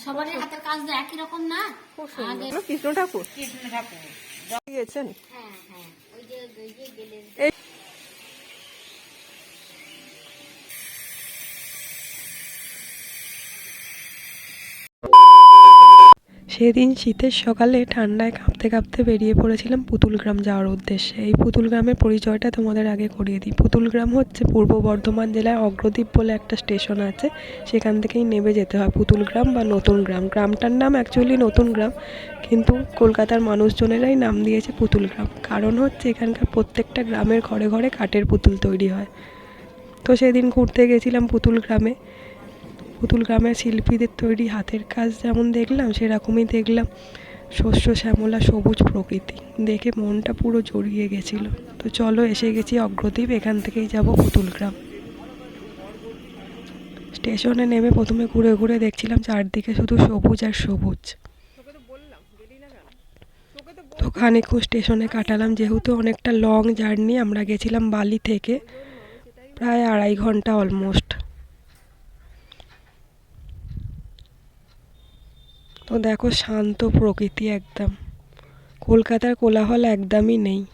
সবারই হাতের কাজ তো একই রকম না? কৃষ্ণ ঠাকুর। কৃষ্ণ ঠাকুর। হ্যাঁ হ্যাঁ। ওই যে ওই যে গেলে এই সেদিন শীতের সকালে ঠান্ডায় কাঁপতে কাঁপতে বেরিয়ে পড়েছিলাম পুতুলগ্রাম যাওয়ার উদ্দেশ্যে। এই পুতুলগ্রামের পরিচয়টা তোমাদের আগে করিয়ে দিই। পুতুলগ্রাম হচ্ছে পূর্ব বর্ধমান জেলায় অগ্রদ্বীপ বলে একটা স্টেশন আছে। সেখান থেকেই নেমে যেতে হয় পুতুলগ্রাম বা নতুন গ্রাম। গ্রামটার নাম অ্যাকচুয়ালি নতুন গ্রাম, কিন্তু কলকাতার মানুষজনেরাই নাম দিয়েছে পুতুলগ্রাম। কারণ হচ্ছে এখানকার প্রত্যেকটা গ্রামের ঘরে ঘরে কাঠের পুতুল তৈরি হয়। তো সেদিন ঘুরতে গেছিলাম পুতুল গ্রামে পুতুল গ্রামের শিল্পীদের তৈরি হাতের কাজ যেমন দেখলাম, সেরকমই দেখলাম। শস্য, শ্যামলা, সবুজ প্রকৃতি। দেখে মনটা পুরো জড়িয়ে গেছিল। তো চলো এসে গেছি অগ্রদ্বীপ, এখান থেকেই যাব পুতুল গ্রাম। স্টেশনে নেমে প্রথমে ঘুরে ঘুরে দেখছিলাম চারদিকে শুধু সবুজ আর সবুজ। তো খানিকক্ষণ স্টেশনে কাটালাম, যেহেতু অনেকটা লং জার্নি, আমরা গেছিলাম বালি থেকে। প্রায় আড়াই ঘণ্টা অলমোস্ট। তো দেখো শান্ত প্রকৃতি একদম। কলকাতার কোলাহল একদমই নেই।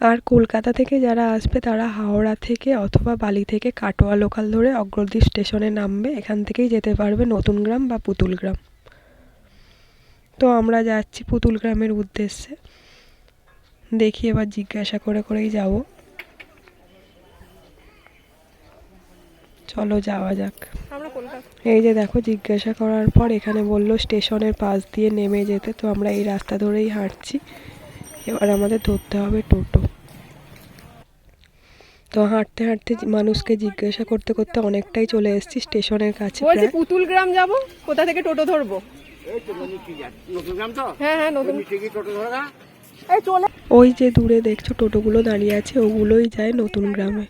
আর কলকাতা থেকে যারা আসবে তারা হাওড়া থেকে অথবা বালি থেকে কাটোয়া লোকাল ধরে অগ্রদ্বীপ স্টেশনে নামবে। এখান থেকেই যেতে পারবে নতুন গ্রাম বা পুতুল গ্রাম। তো আমরা যাচ্ছি পুতুল গ্রামের উদ্দেশ্যে। দেখি এবার জিজ্ঞাসা করে করেই যাব। চলো যাওয়া যাক। এই যে দেখো জিজ্ঞাসা করার পর এখানে বলল স্টেশনের পাশ দিয়ে নেমে যেতে। তো আমরা এই রাস্তা ধরেই হাঁটছি। এবার আমাদের ধরতে হবে টোটো। তো হাঁটতে হাঁটতে মানুষকে জিজ্ঞাসা করতে করতে অনেকটাই চলে এসেছি স্টেশনের কাছে বলছি পুতুল গ্রাম যাব? কোথা থেকে টোটো ধরবো? এই তো মিষ্টি যাচ্ছে? নতুন গ্রাম তো? হ্যাঁ হ্যাঁ নতুন। টোটো ধরে না। এই চলে। ওই যে দূরে দেখছ টোটোগুলো দাঁড়িয়ে আছে ওগুলোই যায় নতুন গ্রামে।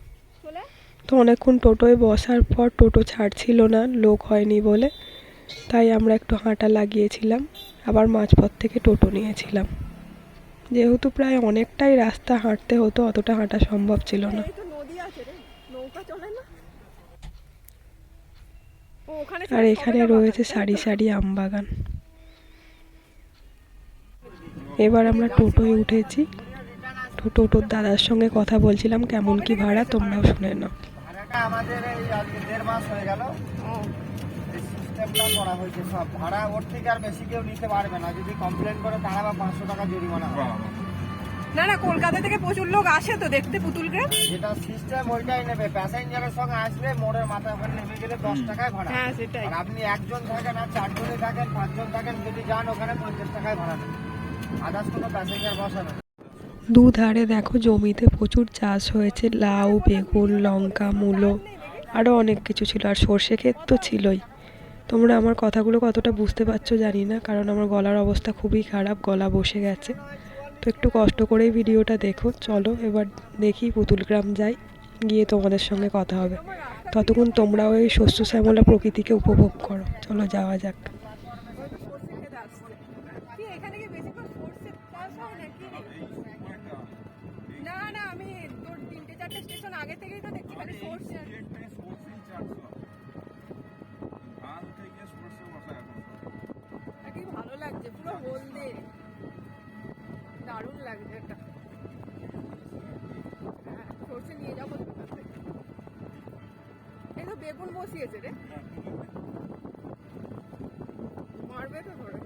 তো অনেকক্ষণ টোটোয় বসার পর টোটো ছাড়ছিল না লোক হয়নি বলে। তাই আমরা একটু হাঁটা লাগিয়েছিলাম আবার মাঝপথ থেকে টোটো নিয়েছিলাম। যেহেতু প্রায় অনেকটাই রাস্তা হাঁটতে হতো অতটা হাঁটা সম্ভব ছিল না। আর এখানে রয়েছে সারি সারি আম বাগান। এবার আমরা টোটোয় উঠেছি। টোটোর দাদার সঙ্গে কথা বলছিলাম কেমন কি ভাড়া? তোমরাও শুনে নাও। আমাদের এই আজকে দেড় মাস হয়ে গেল। সিস্টেমটা করা হয়েছে সব। ভাড়া ওর থেকে আর বেশি কেউ নিতে পারবে না। যদি কমপ্লেন করে তারা বা পাঁচশো টাকা জরিমানা হবে। না না কলকাতা থেকে প্রচুর লোক আসে তো দেখতে পুতুল গ্রাম। যেটা সিস্টেম ওইটাই নেবে। প্যাসেঞ্জারের সঙ্গে আসলে মোড়ের মাথায় ওখানে নেমে গেলে দশ টাকায় ভাড়া। হ্যাঁ সেটাই। আর আপনি একজন থাকেন আর চারজনে থাকেন পাঁচজন থাকেন যদি যান ওখানে পঞ্চাশ টাকায় ভাড়া নেবে। আদার্স কোনো প্যাসেঞ্জার বসাবে না। দুধারে দেখো জমিতে প্রচুর চাষ হয়েছে, লাউ, বেগুন, লঙ্কা, মূলো আরও অনেক কিছু ছিল আর সর্ষে ক্ষেত তো ছিলই। তোমরা আমার কথাগুলো কতটা বুঝতে পারছ জানি না, কারণ আমার গলার অবস্থা খুবই খারাপ, গলা বসে গেছে। তো একটু কষ্ট করেই ভিডিওটা দেখো। চলো এবার দেখি পুতুলগ্রাম যাই, গিয়ে তোমাদের সঙ্গে কথা হবে। ততক্ষণ তোমরাও এই শস্য শ্যামলা প্রকৃতিকে উপভোগ করো। চলো যাওয়া যাক। তো দেখছি খালি সর্ষে আর- আর কি ভালো লাগছে পুরো হলদে দারুণ লাগছে এটা হ্যাঁ, সর্ষে নিয়ে যাব। এই তো বেগুন বসিয়েছে রে মারবে তো ধরে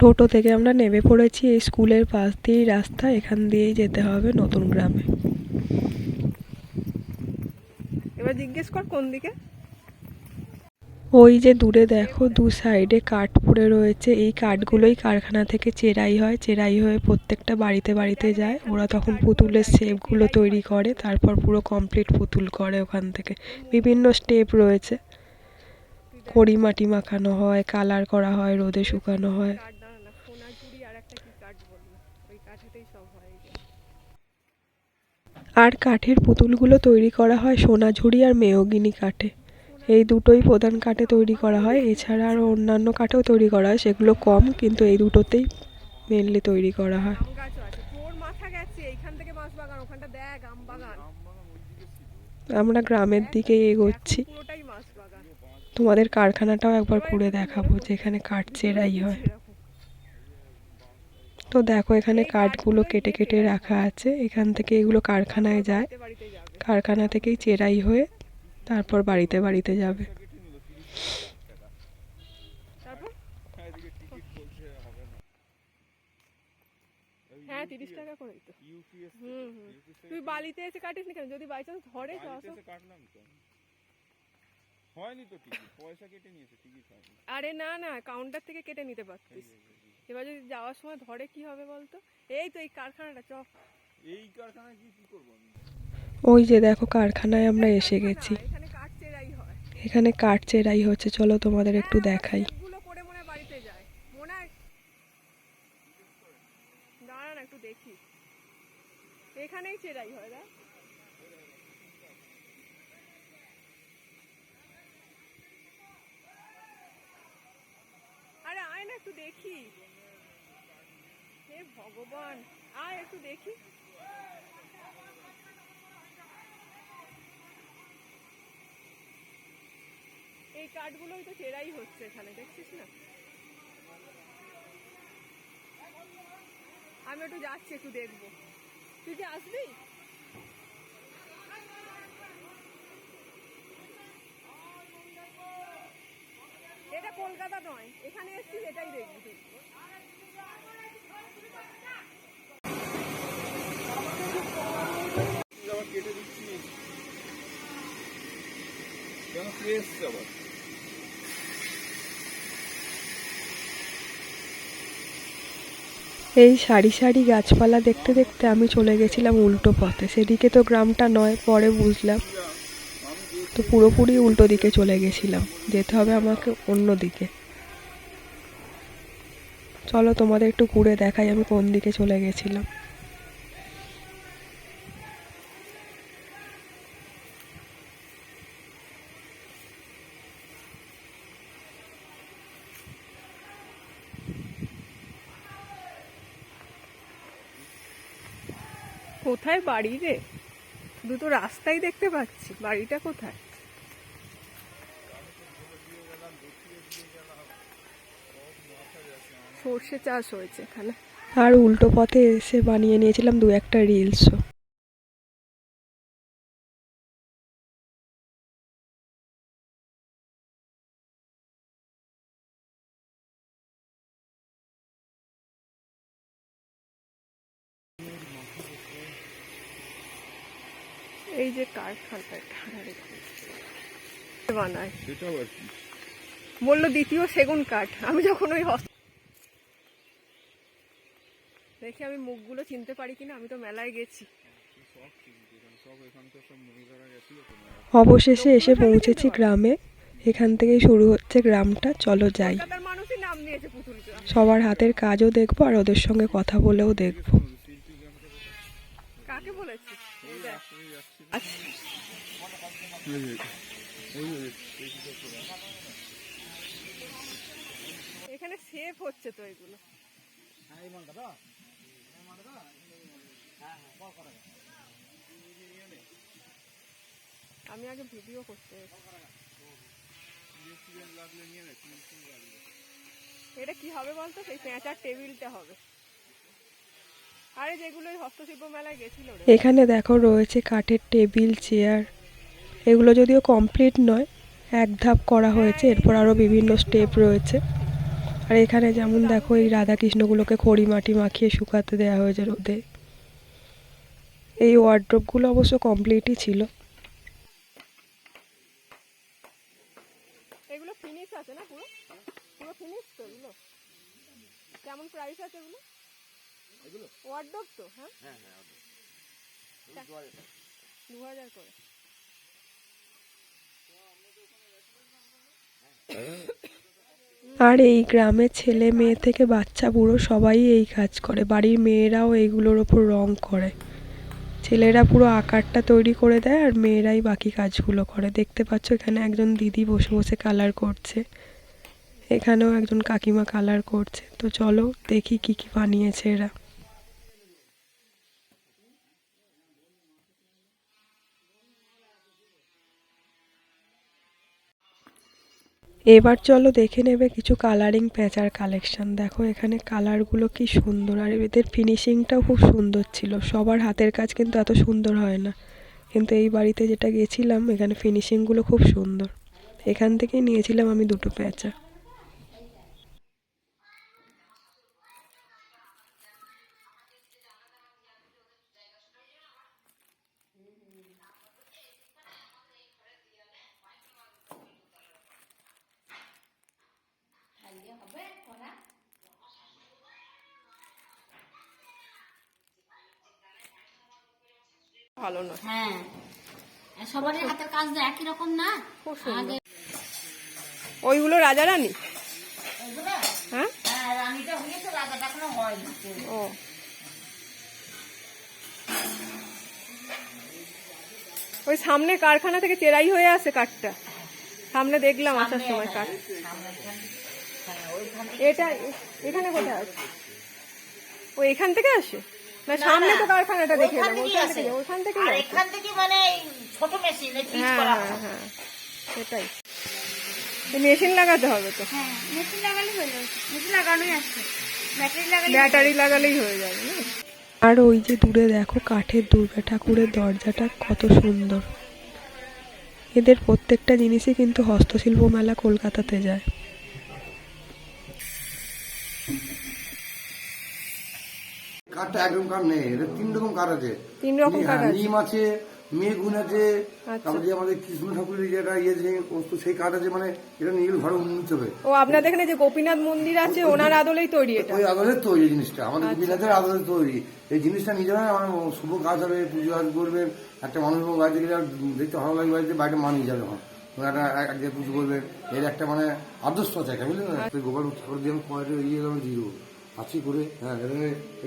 টোটো থেকে আমরা নেমে পড়েছি এই স্কুলের পাশ দিয়েই রাস্তা এখান দিয়েই যেতে হবে নতুন গ্রামে। এবার জিজ্ঞেস কর কোন দিকে? ওই যে দূরে দেখো দু সাইডে কাঠ পড়ে রয়েছে। এই কাঠগুলোই কারখানা থেকে চেরাই হয়। চেরাই হয়ে প্রত্যেকটা বাড়িতে বাড়িতে যায়। ওরা তখন পুতুলের শেপগুলো তৈরি করে তারপর পুরো কমপ্লিট পুতুল করে ওখান থেকে। বিভিন্ন স্টেপ রয়েছে। কড়ি মাটি মাখানো হয় কালার করা হয় রোদে শুকানো হয় কাঠ দাঁড়া না সোনাঝুরি আর একটা কি কাঠ বলল ওই কাঠেতেই সব হয় এগুলো। আর কাঠের পুতুলগুলো তৈরি করা হয় সোনাঝুরি আর মেয়গিনি কাঠে। এই দুটোই প্রধান কাঠে তৈরি করা হয় এছাড়া আরও অন্যান্য কাঠেও তৈরি করা হয় সেগুলো কম কিন্তু এই দুটোতেই মেনলি তৈরি করা হয়। আমরা গ্রামের দিকে এগোচ্ছি। তোমাদের কারখানাটাও একবার ঘুরে দেখাবো যেখানে কাঠ চেরাই হয়। তো দেখো এখানে কাঠগুলো কেটে কেটে রাখা আছে। এখান থেকে এগুলো কারখানায় যায়। কারখানা থেকেই চেরাই হয়ে তারপর বাড়িতে বাড়িতে যাবে। তারপর হ্যাঁ তিরিশ টাকা হুম তুই বালিতে এসে কাটিস নি কেন? যদি বাই চান্স ধরে যাস কাটলাম তো। হয়নি তো টিকিট পয়সা কেটে নিয়েছে টিকিট আরে না না কাউন্টার থেকে কেটে নিতে পারতিস। এবার যদি যাওয়ার সময় ধরে কি হবে বলতো? এই তো এই কারখানাটা চক এই কারখানায় কি কি করব আমি? ওই যে দেখো কারখানায় আমরা এসে গেছি। এখানে কাঠ চেরাই হয়। এখানে কাঠ চেরাই হচ্ছে চলো তোমাদের একটু দেখাই। পরে বাড়িতে যায়। মনে না একটু দেখি। এখানেই চেরাই হয় না আরে আয় না একটু দেখি। ভগবান, আয় একটু দেখি। এই কাঠগুলোই তো চেরাই হচ্ছে এখানে, দেখছিস না? আমি একটু যাচ্ছি, একটু দেখব। তুই কি আসবি? এটা কলকাতা নয়, এখানে এসছিস এটাই দেখবি। তুই আবার কেটে দিচ্ছি কেন এই সারি সারি গাছপালা দেখতে দেখতে আমি চলে গেছিলাম উল্টো পথে। সেদিকে তো গ্রামটা নয়, পরে বুঝলাম। তো পুরোপুরি উল্টো দিকে চলে গেছিলাম। যেতে হবে আমাকে অন্য দিকে। চলো তোমাদের একটু ঘুরে দেখাই আমি কোন দিকে চলে গেছিলাম। কোথায় বাড়ি রে? দুটো রাস্তাই দেখতে পাচ্ছি। বাড়িটা কোথায়? সর্ষে চাষ হয়েছে এখানে আর উল্টো পথে এসে বানিয়ে নিয়েছিলাম দু একটা রিলসও এই যে কারখানাটা বানায়? বলল দ্বিতীয় সেগুন কাঠ। আমি যখন ওই দেখি আমি মুখগুলো চিনতে পারি কিনা আমি তো মেলায় গেছি। অবশেষে এসে পৌঁছেছি গ্রামে। এখান থেকেই শুরু হচ্ছে গ্রামটা চলো যাই। সবার হাতের কাজও দেখব আর ওদের সঙ্গে কথা বলেও দেখব? কাকে বলেছি এখানে সেফ হচ্ছে তো এগুলো। আমি আগে ভিডিও করতে এটা কি হবে বলতো? সেই পেঁচার টেবিলটা হবে। আরে যেগুলো হস্তশিল্প মেলায় গেছিল এখানে দেখো রয়েছে কাঠের টেবিল চেয়ার। এগুলো যদিও কমপ্লিট নয় এক ধাপ করা হয়েছে এরপর আরও বিভিন্ন স্টেপ রয়েছে। আর এখানে যেমন দেখো এই রাধাকৃষ্ণগুলোকে খড়ি মাটি মাখিয়ে শুকাতে দেওয়া হয়েছে রোদে। এই ওয়ার্ড্রপগুলো অবশ্য কমপ্লিটই ছিল। এগুলো ফিনিশ আছে না পুরো? পুরো ফিনিশ তো এগুলো? কেমন প্রাইস আছে এগুলো? ওয়ার্ডব তো হ্যাঁ? দু হাজার করে। আর এই গ্রামের ছেলে মেয়ে থেকে বাচ্চা বুড়ো সবাই এই কাজ করে। বাড়ির মেয়েরাও এইগুলোর ওপর রং করে। ছেলেরা পুরো আকারটা তৈরি করে দেয় আর মেয়েরাই বাকি কাজগুলো করে। দেখতে পাচ্ছ এখানে একজন দিদি বসে বসে কালার করছে। এখানেও একজন কাকিমা কালার করছে। তো চলো দেখি কি কি বানিয়েছে এরা। এবার চলো দেখে নেবে কিছু কালারিং প্যাঁচার কালেকশন দেখো এখানে কালারগুলো কি সুন্দর, আর এদের ফিনিশিংটাও খুব সুন্দর ছিল। সবার হাতের কাজ কিন্তু এত সুন্দর হয় না। কিন্তু এই বাড়িতে যেটা গেছিলাম, এখানে ফিনিশিংগুলো খুব সুন্দর। এখান থেকেই নিয়েছিলাম আমি দুটো প্যাঁচা ভালো না হ্যাঁ। সবারই হাতের কাজ একই রকম না? খুব সুন্দর। ওইগুলো রাজা রানী? হ্যাঁ? হ্যাঁ রানীটা হয়েছে রাজাটা এখনও হয়নি। ও। ওই সামনে কারখানা থেকে চেরাই হয়ে আসে কাঠটা। সামনে দেখলাম আসার সময় কাঠ। এটা এখানে কোথায় আছে? ও এখান থেকে আসে? না সামনে তো কারখানাটা দেখে ওইখান থেকে ওইখান থেকে আর এখান থেকে মানে ছোট মেশিন হ্যাঁ হ্যাঁ হ্যাঁ সেটাই। মেশিন লাগাতে হবে তো? হ্যাঁ মেশিন লাগালে হয়ে যাবে। মেশিন লাগানোই আসছে। ব্যাটারি লাগালে ব্যাটারি লাগালেই হয়ে যাবে না? আর ওই যে দূরে দেখো কাঠের দুর্গা ঠাকুরের দরজাটা কত সুন্দর। এদের প্রত্যেকটা জিনিসই কিন্তু হস্তশিল্প মেলা কলকাতাতে যায়। কাঠটা একরকম কাঠ নেই এটা তিন রকম কাঠ আছে। তিন রকম কাঠ হ্যাঁ, আছে। নিম আছে আছে আচ্ছা। তারপরে যে আমাদের কৃষ্ণ ঠাকুরের যেটা ইয়ে যে সেই কাঠ আছে মানে এটা নীল ঘরে উন্নীত হবে। ও আপনাদের এখানে যে গোপীনাথ মন্দির আছে ওনার আদলেই তৈরি এটা। ওই আদলের তৈরি জিনিসটা আমাদের আচ্ছা। বিলাতের আদলের তৈরি। এই জিনিসটা আমার শুভ কাজ হবে পুজো আজ করবেন একটা মানুষ বাড়িতে গেলে দেখতে ভালো লাগে বাড়িতে বাইরে মানিয়ে যাবে এখন একটা এক জায়গায় পুজো করবেন এর একটা মানে আদর্শ আছে একটা বুঝলেন গোপাল ঠাকুর দিয়ে আমি পরে ইয়ে আছি করে হ্যাঁ